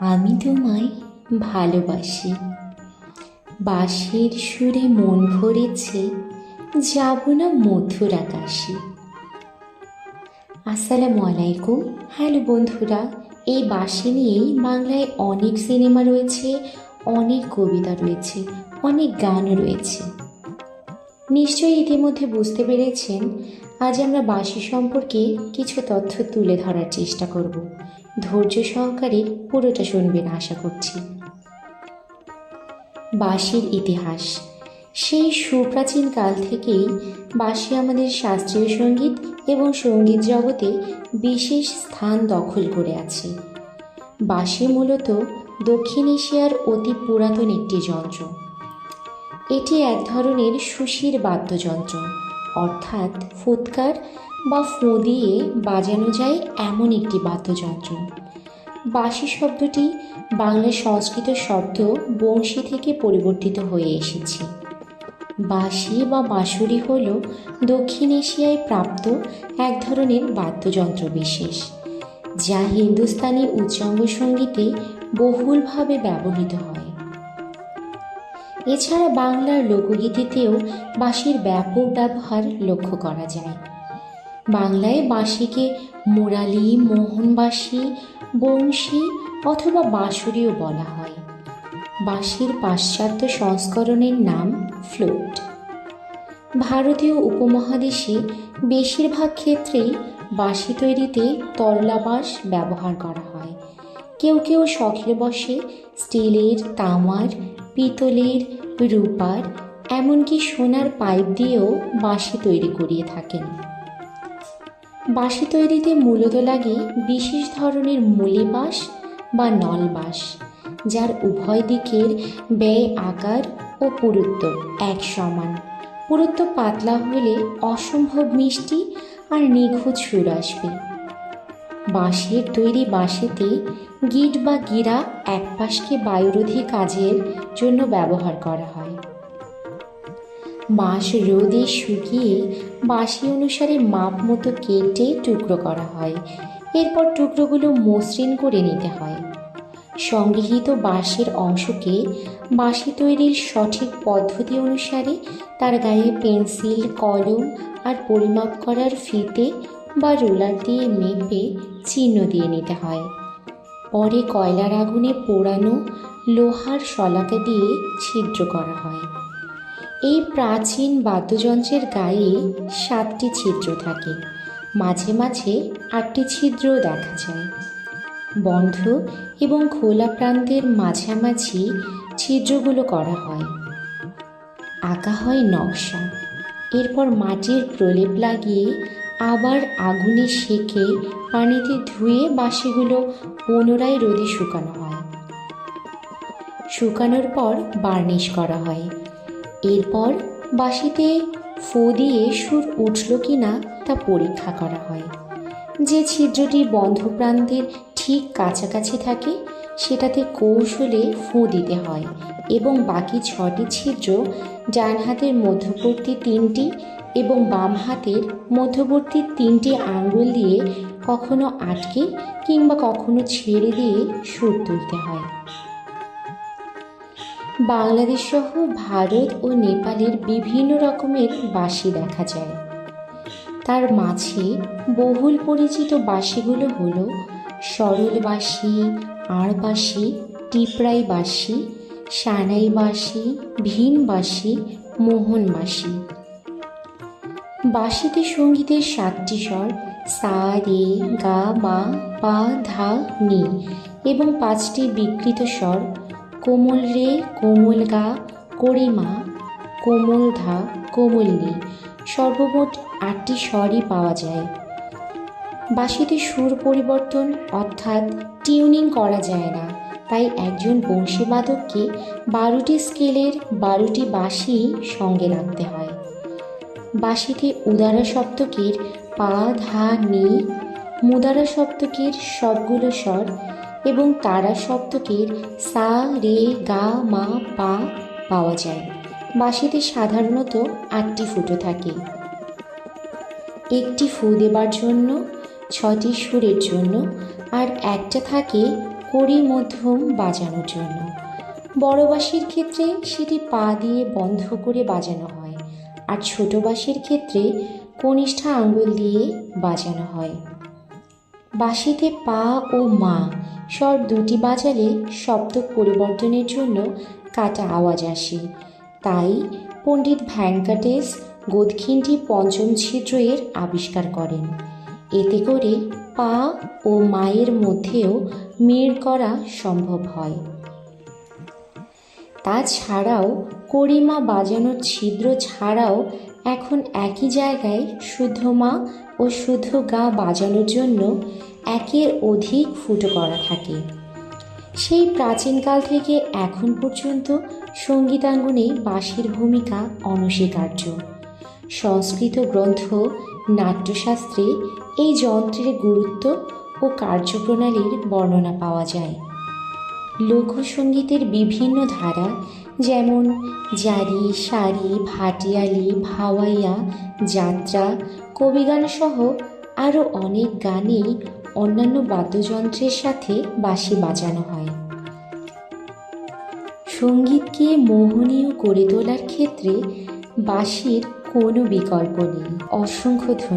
আমি তোমায় ভালোবাসি। বাঁশির সুরে মন ভরেছে, যাব না মধুর আকাশে। আসসালামু আলাইকুম। হ্যালো বন্ধুরা, এই বাঁশি নিয়েই বাংলায় অনেক সিনেমা রয়েছে, অনেক কবিতা রয়েছে, অনেক গানও রয়েছে। নিশ্চয়ই ইতিমধ্যে বুঝতে পেরেছেন, আজ আমরা বাঁশি সম্পর্কে কিছু তথ্য তুলে ধরার চেষ্টা করব। ধৈর্য সহকারে পুরোটা শুনবেন আশা করছি। বাঁশির ইতিহাস। সেই সুপ্রাচীন কাল থেকেই বাঁশি আমাদের শাস্ত্রীয় সংগীত এবং সংগীত জগতে বিশেষ স্থান দখল করে আছে। বাঁশি মূলত দক্ষিণ এশিয়ার অতি পুরাতন একটি যন্ত্র। এটি এক ধরনের সুশির বাদ্যযন্ত্র। অর্থাৎ ফুৎকার বা ফোঁ দিয়ে বাজানো যায় এমন একটি বাদ্যযন্ত্র। বাঁশি শব্দটি বাংলা সংস্কৃত শব্দ বংশী থেকে পরিবর্তিত হয়ে এসেছে। বাঁশি বা বাঁশুরি হল দক্ষিণ এশিয়ায় প্রাপ্ত এক ধরনের বাদ্যযন্ত্র বিশেষ, যা হিন্দুস্তানি উচ্চাঙ্গ সঙ্গীতে বহুলভাবে ব্যবহৃত হয়। এছাড়া বাংলার লোকগীতিতেও বাঁশির ব্যাপক ব্যবহার লক্ষ্য করা যায়। বাংলায় বাঁশিকে মুরালি, মোহনবাসী, বংশী অথবা বাঁশুরিও বলা হয়। বাঁশির পাশ্চাত্য সংস্করণের নাম ফ্লুট। ভারতীয় উপমহাদেশে বেশিরভাগ ক্ষেত্রেই বাঁশি তৈরিতে তরলা বাঁশ ব্যবহার করা হয়। কেউ কেউ শখের বসে স্টিলের, তামার, পিতলের রূপার এমনকি সোনার পাইপ দিয়েও বাঁশি তৈরি করিয়ে থাকেন। বাঁশি তৈরিতে মূলত লাগে বিশেষ ধরনের মুলি বাঁশ বা নল বাঁশ যার উভয় দিকের ব্যয় আকার ও পুরুত্ব এক সমান। পুরুত্ব পাতলা হলে অসম্ভব মিষ্টি আর নিখুঁত সুর আসবে। বাঁশের তৈরি বাঁশেতে গিট বা গিরা এক পাশকে বায়ুরোধী কাজের জন্য ব্যবহার করা হয়। বাঁশ রোদে শুকিয়ে বাঁশি অনুসারে মাপ মতো কেটে টুকরো করা হয়। এরপর টুকরোগুলো মসৃণ করে নিতে হয়। সংগৃহীত বাঁশের অংশকে বাঁশি তৈরির সঠিক পদ্ধতি অনুসারে তার গায়ে পেন্সিল, কলম আর পরিমাপ করার ফিতে বা রোলার দিয়ে মেপে চিহ্ন দিয়ে নিতে হয়। পরে কয়লার আগুনে পোড়ানো লোহার শলাকে দিয়ে ছিদ্র করা হয়। এই প্রাচীন বাদ্যযন্ত্রের গায়ে সাতটি ছিদ্র থাকে। মাঝে মাঝে আটটি ছিদ্রও দেখা যায়। বন্ধ এবং খোলা প্রান্তের মাঝামাঝি ছিদ্রগুলো করা হয়। আঁকা হয় নকশা। এরপর মাটির প্রলেপ লাগিয়ে আবার আগুনে সেকে পানিতে ধুয়ে বাঁশিগুলো পুনরায় রোদে শুকানো হয়। শুকানোর পর বার্নিশ করা হয়। এরপর বাঁশিতে ফো দিয়ে সুর উঠল কি না তা পরীক্ষা করা হয়। যে ছিদ্রটি বন্ধ প্রান্তের ঠিক কাছাকাছি থাকে, সেটাতে কৌশলে ফোঁ দিতে হয় এবং বাকি ছটি ছিদ্র ডান হাতের মধ্যবর্তী তিনটি এবং বাম হাতের মধ্যবর্তী তিনটি আঙ্গুল দিয়ে কখনো আটকে কিংবা কখনো ছেড়ে দিয়ে সুর তুলতে হয়। বাংলাদেশ সহ ভারত ও নেপালের বিভিন্ন রকমের বাঁশি দেখা যায়। তার মাঝে বহুল পরিচিত বাঁশিগুলো হলো সরল বাঁশি, আড় বাঁশি, টিপরাই বাঁশি, সানাই বাঁশি ভিন বাঁশি, মোহন বাঁশি। বাঁশিতে সঙ্গীতের সাতটি স্বর, সা, রে, গা, মা, পা, ধা, নি এবং পাঁচটি বিকৃত স্বর, কোমল রে, কোমল গা করিমা কোমল ধা, কোমল নি। সর্বমোট আটটি স্বরই পাওয়া যায়। বাঁশিতে সুর পরিবর্তন অর্থাৎ টিউনিং করা যায় না। তাই একজন বংশীবাদককে বারোটি স্কেলের বারোটি বাঁশি সঙ্গে রাখতে হয়। বাঁশিতে উদারা সপ্তকের পা, ধা, নি, মুদারা সপ্তকের সবগুলো স্বর এবং তারা সপ্তকের সা, রে, গা, মা, পা পাওয়া যায়। বাঁশিতে সাধারণত আটটি ফুটো থাকে। একটি ফু দেবার জন্য, ছটি সুরের জন্য আর একটা থাকে কড়ি মধ্যম বাজানোর জন্য। বড় ক্ষেত্রে সেটি পা দিয়ে বন্ধ করে বাজানো হয়। আর ছোট বাঁশির ক্ষেত্রে কনিষ্ঠা আঙ্গুল দিয়ে বাজানো হয়। বাঁশিতে পা ও মা স্বর দুটি বাজালে শব্দ পরিবর্তনের জন্য কাটা আওয়াজ আসে। তাই পণ্ডিত ভ্যাঙ্কটেশ গোদখিনটি পঞ্চম ছিদ্র এর আবিষ্কার করেন। এতে করে পা ও মায়ের মধ্যেও মেড় করা সম্ভব হয়। তাছাড়াও করিমা বাজানোর ছিদ্র ছাড়াও এখন একই জায়গায় শুদ্ধ মা ও শুদ্ধ গা বাজানোর জন্য একের অধিক ফুটো করা থাকে। সেই প্রাচীনকাল থেকে এখন পর্যন্ত সঙ্গীতাঙ্গনে বাঁশির ভূমিকা অনস্বীকার্য। সংস্কৃত গ্রন্থ, নাট্যশাস্ত্রে এই যন্ত্রের গুরুত্ব ও কার্যপ্রণালীর বর্ণনা পাওয়া যায়। লোকসঙ্গীতের বিভিন্ন ধারা যেমন জারি, সারি, ভাটিয়ালি, ভাওয়াইয়া, যাত্রা, কবিগান সহ আরও অনেক গানেই অন্যান্য বাদ্যযন্ত্রের সাথে বাঁশি বাজানো হয়। সঙ্গীতকে মোহনীয় করে তোলার ক্ষেত্রে বাঁশির কোনো বিকল্প নেই। অসংখ্য ধন্যবাদ।